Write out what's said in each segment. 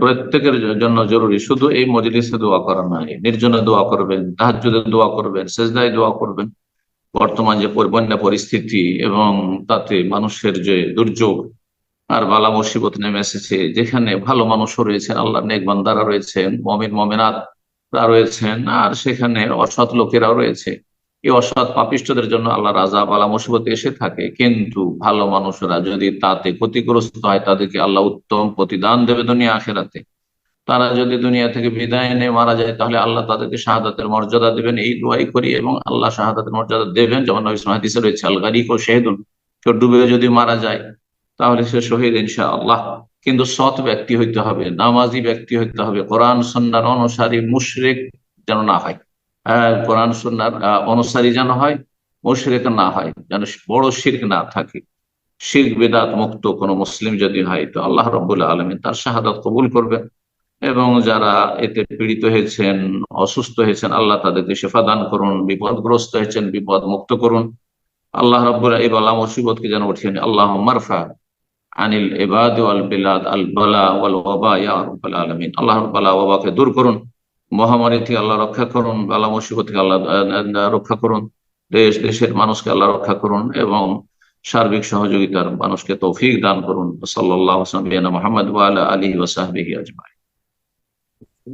প্রত্যেকের জন্য জরুরি। শুধু এই মজলিসে দোয়া করা নয় নির্জনে দোয়া করবেন তাহাজুদে দোয়া করবেন, সেজদায় দোয়া করবেন। বর্তমান যে বন্যা পরিস্থিতি এবং তাতে মানুষের যে দুর্যোগ আর বালা মুসিবত নেমে এসেছে, যেখানে ভালো মানুষও রয়েছেন আল্লাহ নেকবান্দারা রয়েছেন, মমিন মমিনাত রয়েছেন, আর সেখানে অসৎ লোকেরাও রয়েছে। এই অসৎ পাপিষ্টদের জন্য আল্লাহ রাজা বালা মুসিবত এসে থাকে। কিন্তু ভালো মানুষরা যদি তাতে ক্ষতিগ্রস্ত হয়, তাদেরকে আল্লাহ উত্তম প্রতিদান দেবে দুনিয়া আখেরাতে। তারা যদি দুনিয়া থেকে বিদায় নিয়ে মারা যায়, তাহলে আল্লাহ তাদেরকে শাহাদাতের মর্যাদা দেবেন। এই দোয়াই করি এবং আল্লাহ শাহাদাতের মর্যাদা দেবেন। যেমন হাদিসে রয়েছে শেহদুল কেউ ডুবে যদি মারা যায়, তাহলে সে শহীদ ইনশা আল্লাহ কিন্তু সৎ ব্যক্তি হইতে হবে, নামাজি ব্যক্তি হইতে হবে। কোরআন সন্ন্যার অনুসারী মুশরেক যেন না হয়। কোরআন সন্ন্যার অনুসারী যেন হয়, মুশরেক না হয়, যেন বড় শির্ক না থাকে। শির্ক, বেদাত মুক্ত কোনো মুসলিম যদি হয়, তো আল্লাহ রবুল্লা আলমী তার শাহাদত কবুল করবেন। এবং যারা এতে পীড়িত হয়েছেন, অসুস্থ হয়েছেন, আল্লাহ তাদেরকে শেফা দান করুন, বিপদগ্রস্ত হয়েছেন, বিপদ মুক্ত করুন। আল্লাহ রব্বুল্লাহ এই বালা মুসিবতকে যেন উঠিয়ে আল্লাহ মারফা আনিল এবাদ আল বিলাদ আল বালা ওয়াল ওয়াবা ইয়া রাব্বাল আলামিন। আল্লাহ বালা দূর করুন। মহামারী থেকে আল্লাহ রক্ষা করুন বালা মুসিবত থেকে আল্লাহ রক্ষা করুন, দেশ, দেশের মানুষকে আল্লাহ রক্ষা করুন এবং সার্বিক সহযোগিতার মানুষকে তৌফিক দান করুন। সাল্লাহ মোহাম্মদ আলী ওয়াসাহবিহি আজমাই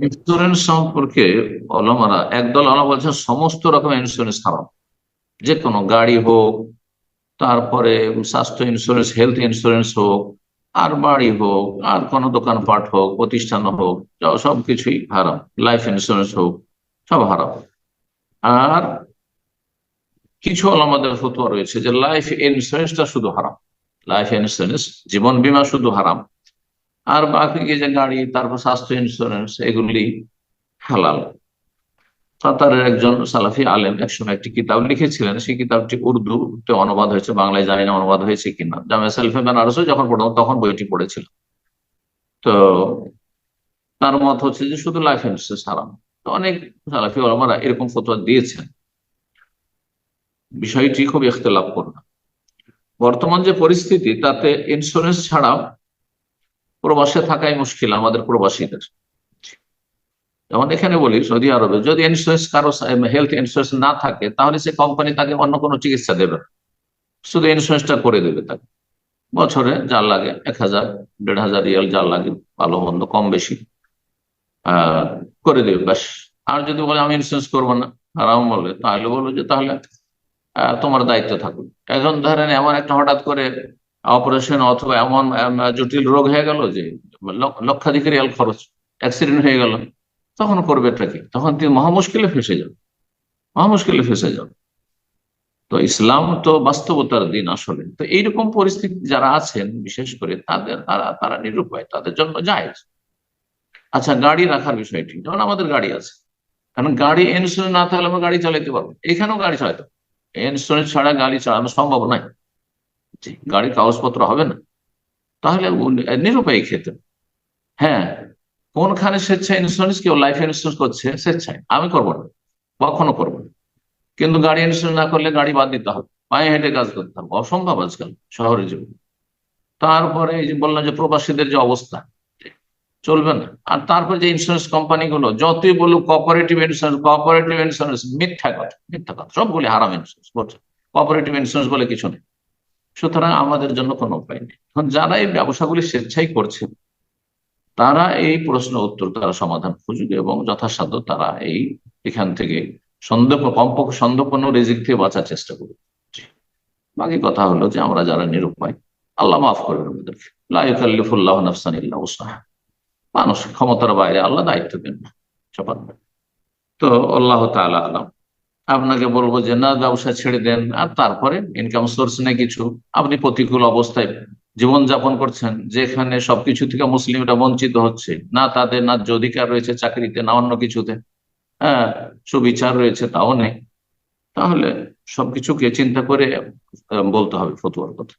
ইন্স্যুরেন্স সম্পর্কে অলমারা একদল আলা বলছেন সমস্ত রকমের ইন্স্যুরেন্স হারাম। যে কোনো গাড়ি হোক, তারপরে স্বাস্থ্য ইন্স্যুরেন্স, হেলথ ইন্স্যুরেন্স হোক আর বাড়ি হোক, আর কোনো দোকানপাট হোক, প্রতিষ্ঠান হোক সব কিছুই হারাম। লাইফ ইন্স্যুরেন্স হোক, সব হারাম। আর কিছু আমাদের ফতুয়া রয়েছে যে লাইফ ইন্স্যুরেন্সটা শুধু হারাম। লাইফ ইন্স্যুরেন্স জীবন বীমা শুধু হারাম। আর বাকি যে গাড়ি, তারপর স্বাস্থ্য ইন্স্যুরেন্স এগুলি হালাল। কাতারের একজন সালাফি আলেম একসময় একটি কিতাব লিখেছিলেন। সেই কিতাবটি উর্দুতে অনুবাদ হয়েছে, বাংলায় জানি না অনুবাদ হয়েছে কিনা। জামে সেলফে বেনারসে যখন পড়তাম, তখন বইটি পড়েছিল তো তার মত হচ্ছে যে শুধু লাইফ ইন্স্যুরেন্স হারাম। তো অনেক সালাফি আলমারা এরকম ফতোয়া দিয়েছেন। বিষয়টি খুব ইখতলাফ করল বর্তমান যে পরিস্থিতি, তাতে ইন্স্যুরেন্স ছাড়া প্রবাসে থাকাই মুশকিল আমাদের প্রবাসীদের। যেমন এখানে বলি, সৌদি আরবে, যদি ইন্স্যুরেন্স কারও হেলথ ইন্স্যুরেন্স না থাকে, তাহলে সে কোম্পানি তাকে অন্য কোনো চিকিৎসা দেবে শুধু ইন্স্যুরেন্সটা করে দেবে তাকে। বছরে যা লাগে, এক হাজার, দেড় হাজার রিয়াল যা লাগে, ভালো মন্দ, কম বেশি করে দেবে, ব্যাস। আর যদি বলে, আমি ইন্স্যুরেন্স করব না আরাম বলে, তাহলে বলব যে, তাহলে তোমার দায়িত্ব থাকুক। এখন ধরেন এমন একটা হঠাৎ করে অপারেশন অথবা এমন জটিল রোগ হয়ে গেল যে লক্ষাধিক রিয়াল খরচ অ্যাক্সিডেন্ট হয়ে গেল। তখন করবে কি তখন তিনি মহা মুশকিলে ফেসে যাবে। মহা মুশকিলে ফেসে যাবে। তো ইসলাম তো বাস্তবতার দিন আসলে। তো এইরকম পরিস্থিতি যারা আছেন, বিশেষ করে তাদের, তারা তারা নিরুপায় তাদের জন্য যায় আচ্ছা গাড়ি রাখার বিষয়টি। যেমন আমাদের গাড়ি আছে। কারণ গাড়ি ইন্স্যুরেন্স না থাকলে আমরা গাড়ি চালাইতে পারব এখানেও গাড়ি চালাতে ইন্স্যুরেন্স ছাড়া গাড়ি চালানো সম্ভব নয়। গাড়ির কাগজপত্র হবে না। তাহলে নিরুপায় খেতে হ্যাঁ কোনখানে স্বেচ্ছায় ইন্স্যুরেন্স কেউ লাইফ ইন্স্যুরেন্স করছে, স্বেচ্ছায়। আমি করব না, কখনো করব না। কিন্তু গাড়ি ইন্স্যুরেন্স না করলে গাড়ি বাদ দিতে হবে। পায়ে হেঁটে কাজ করতে হবে। অসম্ভব আজকাল শহরের জীবন। তারপরে এই যে বললাম যে প্রবাসীদের যে অবস্থা, চলবে না। আর তারপর যে ইন্স্যুরেন্স কোম্পানি গুলো যতই বলুক কোঅপারেটিভ ইন্স্যুরেন্স কোঅপারেটিভ ইন্স্যুরেন্স মিথ্যা কথা মিথ্যা কথা, সবগুলি হারাম ইন্স্যুরেন্স করছে কোঅপারেটিভ ইন্স্যুরেন্স বলে কিছু নেই। সুতরাং আমাদের জন্য কোনো উপায় নেই। যারা এই ব্যবসাগুলি স্বেচ্ছাই করছে তারা এই প্রশ্ন উত্তর তারা সমাধান খুঁজুক এবং যথাসাধ্য তারা এই এখান থেকে সন্দেহ, কমপক্ষে সন্দেহপূর্ণ রেজিক থেকে বাঁচার চেষ্টা করুক। বাকি কথা হলো যে আমরা যারা নিরুপায়, আল্লাহ মাফ করবেন আমাদেরকে। লাইফুল্লাহ নাফসানিল্লাহ মানুষ ক্ষমতার বাইরে আল্লাহ দায়িত্ব দেন না তো আল্লাহ তালা আলাম। আপনাকে বলব যে, না, ব্যবসা ছেড়ে দেন। আর তারপরে ইনকাম সোর্স নেই কিছু। আপনি প্রতিকূল অবস্থায় জীবন যাপন করছেন, যেখানে সবকিছু থেকে মুসলিমরা বঞ্চিত হচ্ছে, না তাদের ন্যায্য অধিকার রয়েছে চাকরিতে, না অন্য কিছুতে। হ্যাঁ সুবিচার রয়েছে, তাও নেই। তাহলে সবকিছুকে চিন্তা করে বলতে হবে ফতুয়ার কথা।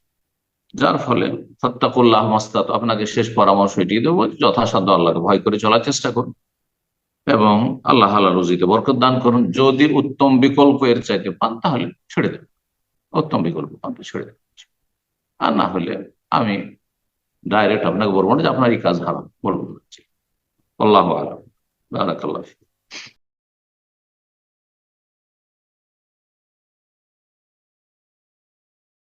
যার ফলে ফত্তাকুল্লাহ মাস্তাত, আপনাকে শেষ পরামর্শ এটি দেবো, যথাসাধ্য আল্লাহকে ভয় করে চলার চেষ্টা করুন। এবং আল্লাহ আল্লাহ রুজিকে বরকত দান করুন। যদি উত্তম বিকল্প এর চাইতে পান, তাহলে ছেড়ে দেবেন উত্তম বিকল্প পান, ছেড়ে দেবেন আর না হলে আমি ডাইরেক্ট আপনাকে বলব না যে আপনার এই কাজ হারাম বলব আল্লাহ আলম বারাকাল্লাহ।